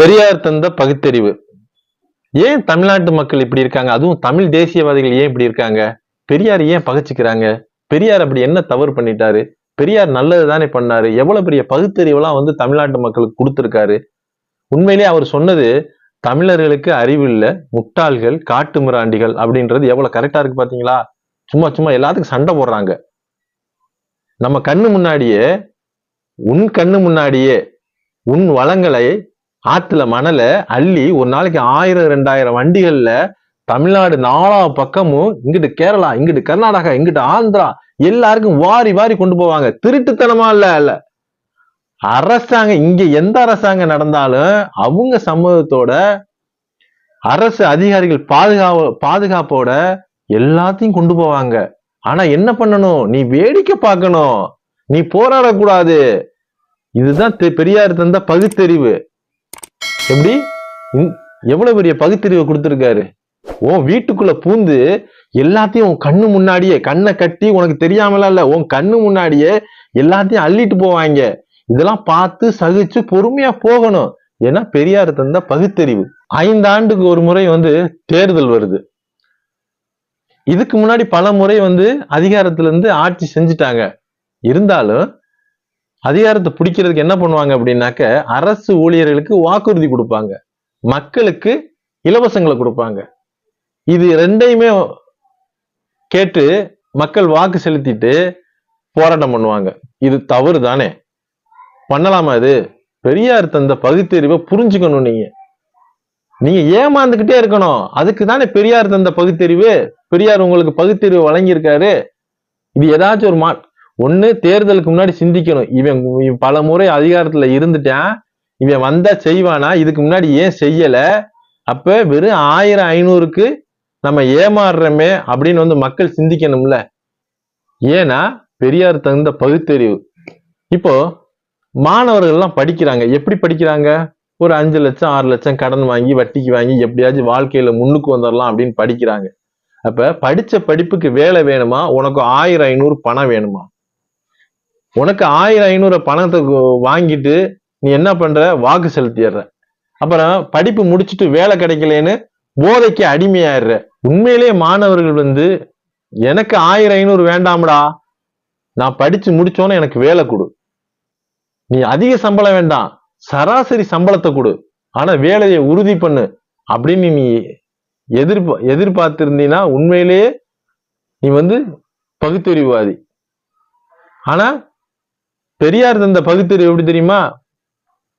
பெரியார் தந்த பகுத்தறிவு. ஏன் தமிழ்நாட்டு மக்கள் இப்படி இருக்காங்க? அதுவும் தமிழ் தேசியவாதிகள் ஏன் இப்படி இருக்காங்க? பெரியார் ஏன் பகைச்சுக்கிறாங்க? பெரியார் அப்படி என்ன தவறு பண்ணிட்டாரு? பெரியார் நல்லது தானே பண்ணாரு? எவ்வளவு பெரிய பகுத்தறிவுலாம் வந்து தமிழ்நாட்டு மக்களுக்கு கொடுத்துருக்காரு? உண்மையிலேயே அவர் சொன்னது தமிழர்களுக்கு அறிவு இல்ல முட்டாள்கள் காட்டு மிராண்டிகள் அப்படின்றது எவ்வளவு கரெக்டா இருக்கு பாத்தீங்களா? சும்மா சும்மா எல்லாத்துக்கும் சண்டை போடுறாங்க. நம்ம கண்ணு முன்னாடியே உன் கண்ணு முன்னாடியே உன் வளங்களை ஆற்றுல மணலை அள்ளி ஒரு நாளைக்கு ஆயிரம் ரெண்டாயிரம் வண்டிகளில் தமிழ்நாடு நாலா பக்கமும் இங்கிட்டு கேரளா இங்கிட்டு கர்நாடகா இங்கிட்டு ஆந்திரா எல்லாருக்கும் வாரி வாரி கொண்டு போவாங்க. திருட்டுத்தனமா இல்ல இல்ல. அரசாங்கம் இங்க எந்த அரசாங்கம் நடந்தாலும் அவங்க சமூகத்தோட அரசு அதிகாரிகள் பாதுகாப்பு பாதுகாப்போட எல்லாத்தையும் கொண்டு போவாங்க. ஆனா என்ன பண்ணணும்? நீ வேடிக்கை பார்க்கணும். நீ போராடக்கூடாது. இதுதான் தெ- பெரியார் தந்த பகுத்தறிவு. எப்படி? எவ்வளவு பெரிய பகுத்தறிவு கொடுத்துருக்காரு? உன் வீட்டுக்குள்ள பூந்து எல்லாத்தையும் உன் கண்ணு முன்னாடியே கண்ணை கட்டி உனக்கு தெரியாமலாம் இல்ல உன் கண்ணு முன்னாடியே எல்லாத்தையும் அள்ளிட்டு போவாங்க. இதெல்லாம் பார்த்து சகிச்சு பொறுமையா போகணும். ஏன்னா பெரியார் தந்த பகுத்தறிவு. ஐந்து ஆண்டுக்கு ஒரு முறை வந்து தேர்தல் வருது. இதுக்கு முன்னாடி பல முறை வந்து அதிகாரத்துல இருந்து ஆட்சி செஞ்சுட்டாங்க. இருந்தாலும் அதிகாரத்தை பிடிக்கிறதுக்கு என்ன பண்ணுவாங்க அப்படின்னாக்க அரசு ஊழியர்களுக்கு வாக்குறுதி கொடுப்பாங்க. மக்களுக்கு இலவசங்களை கொடுப்பாங்க. இது ரெண்டையுமே கேட்டு மக்கள் வாக்கு செலுத்திட்டு போராட்டம் பண்ணுவாங்க. இது தவறு தானே? பண்ணலாமா இது? பெரியார் தந்த பகுத்தறிவை புரிஞ்சுக்கணும் நீங்க. நீங்க ஏமாந்துகிட்டே இருக்கணும். அதுக்கு தானே பெரியார் தந்த பகுத்தறிவு? பெரியார் உங்களுக்கு பகுத்தறிவு வழங்கியிருக்காரு. இது ஏதாச்சும் ஒரு மா ஒண்ணு தேர்தலுக்கு முன்னாடி சிந்திக்கணும். இவன் இவன் பல முறை அதிகாரத்துல இருந்துட்டான். இவன் வந்தா செய்வானா? இதுக்கு முன்னாடி ஏன் செய்யல? அப்ப வெறும் ஆயிரம் ஐநூறுக்கு நம்ம ஏமாறுறோமே அப்படின்னு வந்து மக்கள் சிந்திக்கணும்ல. ஏன்னா பெரியார் தகுந்த பகுத்தறிவு. இப்போ மாணவர்கள்லாம் படிக்கிறாங்க. எப்படி படிக்கிறாங்க? ஒரு அஞ்சு லட்சம் ஆறு லட்சம் கடன் வாங்கி வட்டிக்கு வாங்கி எப்படியாச்சும் வாழ்க்கையில முன்னுக்கு வந்துடலாம் அப்படின்னு படிக்கிறாங்க. அப்ப படிச்ச படிப்புக்கு வேலை வேணுமா? உனக்கு ஆயிரம் ஐநூறு பணம் வேணுமா? உனக்கு ஆயிரம் ஐநூறு பணத்தை வாங்கிட்டு நீ என்ன பண்ற? வாக்கு செலுத்திடுற. அப்புறம் படிப்பு முடிச்சுட்டு வேலை கிடைக்கலன்னு போதைக்கு அடிமையாயிடுற. உண்மையிலேயே மாணவர்கள் வந்து எனக்கு ஆயிரம் ஐநூறு வேண்டாம்டா. நான் படிச்சு முடிச்சோன்னு எனக்கு வேலை கொடு. நீ அதிக சம்பளம் வேண்டாம். சராசரி சம்பளத்தை கொடு. ஆனா வேலையை உறுதி பண்ணு. அப்படின்னு நீ எதிர்பா எதிர்பார்த்திருந்தீன்னா உண்மையிலேயே நீ வந்து பகுத்தறிவுவாதி. ஆனா பெரியார் தந்த பகுத்தறிவு எப்படி தெரியுமா?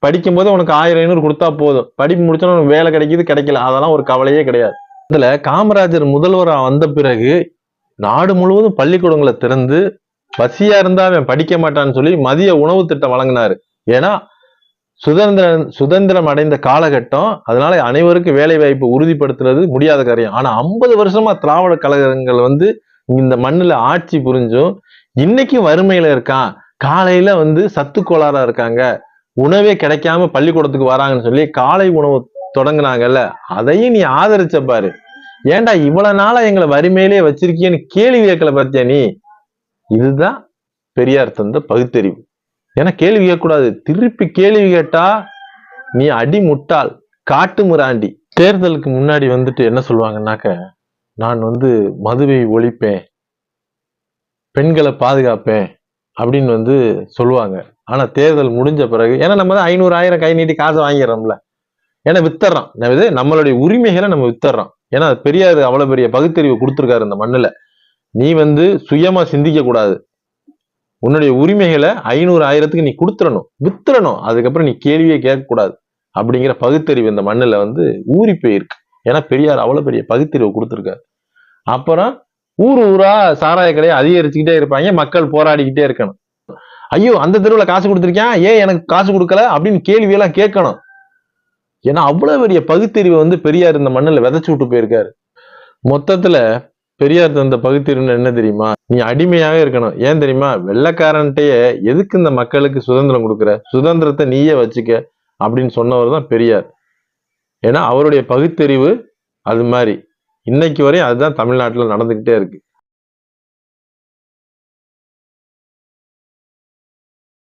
படிக்கும்போது உனக்கு ஆயிரம் ஐநூறு கொடுத்தா போதும். படிப்பு முடிச்சோன்னா உனக்கு வேலை கிடைக்குது கிடைக்கல. அதெல்லாம் ஒரு கவலையே கிடையாது. இதுல காமராஜர் முதல்வராக வந்த பிறகு நாடு முழுவதும் பள்ளிக்கூடங்களை திறந்து பசியா இருந்தா அவன் படிக்க மாட்டான்னு சொல்லி மதிய உணவு திட்டம் வழங்கினாரு. ஏன்னா சுதந்திரம் சுதந்திரம் அடைந்த காலகட்டம் அதனால அனைவருக்கும் வேலை வாய்ப்பு உறுதிப்படுத்துறது முடியாத காரியம். ஆனா ஐம்பது வருஷமா திராவிட கழகங்கள் வந்து இந்த மண்ணில் ஆட்சி புரிஞ்சும் இன்னைக்கும் வறுமையில இருக்கான். காலையில வந்து சத்து கோளாறா இருக்காங்க. உணவே கிடைக்காம பள்ளிக்கூடத்துக்கு வராங்கன்னு சொல்லி காலை உணவு தொடங்குனாங்கல்ல அதையும் நீ ஆதரிச்ச பாரு. ஏன்டா இவ்வளவு நாளா எங்களை வறுமையிலே வச்சிருக்கியன்னு கேள்வி கேட்கல பார்த்தியா நீ? இதுதான் பெரியார் தந்த பகுத்தறிவு. ஏன்னா கேள்வி கேட்கக்கூடாது. திருப்பி கேள்வி கேட்டா நீ அடி முட்டாள் காட்டு முராண்டி. தேர்தலுக்கு முன்னாடி வந்துட்டு என்ன சொல்லுவாங்கன்னாக்க நான் வந்து மதுவை ஒழிப்பேன் பெண்களை பாதுகாப்பேன் அப்படின்னு வந்து சொல்லுவாங்க. ஆனால் தேர்தல் முடிஞ்ச பிறகு ஏன்னா நம்ம தான் ஐநூறு ஆயிரம் கை நீட்டி காசை வாங்கிடுறோம்ல. ஏன்னா வித்தர்றோம் இது நம்மளுடைய உரிமைகளை நம்ம வித்தர்றோம் ஏன்னா பெரியார் அவ்வளோ பெரிய பகுத்தறிவு கொடுத்துருக்காரு இந்த மண்ணில். நீ வந்து சுயமா சிந்திக்க கூடாது. உன்னுடைய உரிமைகளை ஐநூறு ஆயிரத்துக்கு நீ கொடுத்துடணும். வித்துறணும் அதுக்கப்புறம் நீ கேள்வியே கேட்கக்கூடாது. அப்படிங்கிற பகுத்தறிவு இந்த மண்ணில் வந்து ஊறி போயிருக்கு ஏன்னா பெரியார் அவ்வளோ பெரிய பகுத்தறிவு கொடுத்துருக்காரு. அப்புறம் ஊர் ஊரா சாராய கடையை அதிகரிச்சுக்கிட்டே இருப்பாங்க மக்கள் போராடிக்கிட்டே இருக்கணும். ஐயோ அந்த தெருவில் காசு கொடுத்துருக்கேன் ஏன் எனக்கு காசு கொடுக்கல? அப்படின்னு கேள்வியெல்லாம் கேட்கணும். ஏன்னா அவ்வளோ பெரிய பகுத்தறிவை வந்து பெரியார் இந்த மண்ணில் விதைச்சு விட்டு போயிருக்காரு. மொத்தத்தில் பெரியார் தந்த பகுத்தறிவுன்னு என்ன தெரியுமா? நீ அடிமையாகவே இருக்கணும். ஏன் தெரியுமா? வெள்ளைக்காரன்ட்டையே எதுக்கு இந்த மக்களுக்கு சுதந்திரம் கொடுக்குற? சுதந்திரத்தை நீயே வச்சுக்க அப்படின்னு சொன்னவர் தான் பெரியார். ஏன்னா அவருடைய பகுத்தறிவு அது மாதிரி. இன்னைக்கு வரையும் அதுதான் தமிழ்நாட்டுல நடந்துகிட்டே இருக்கு.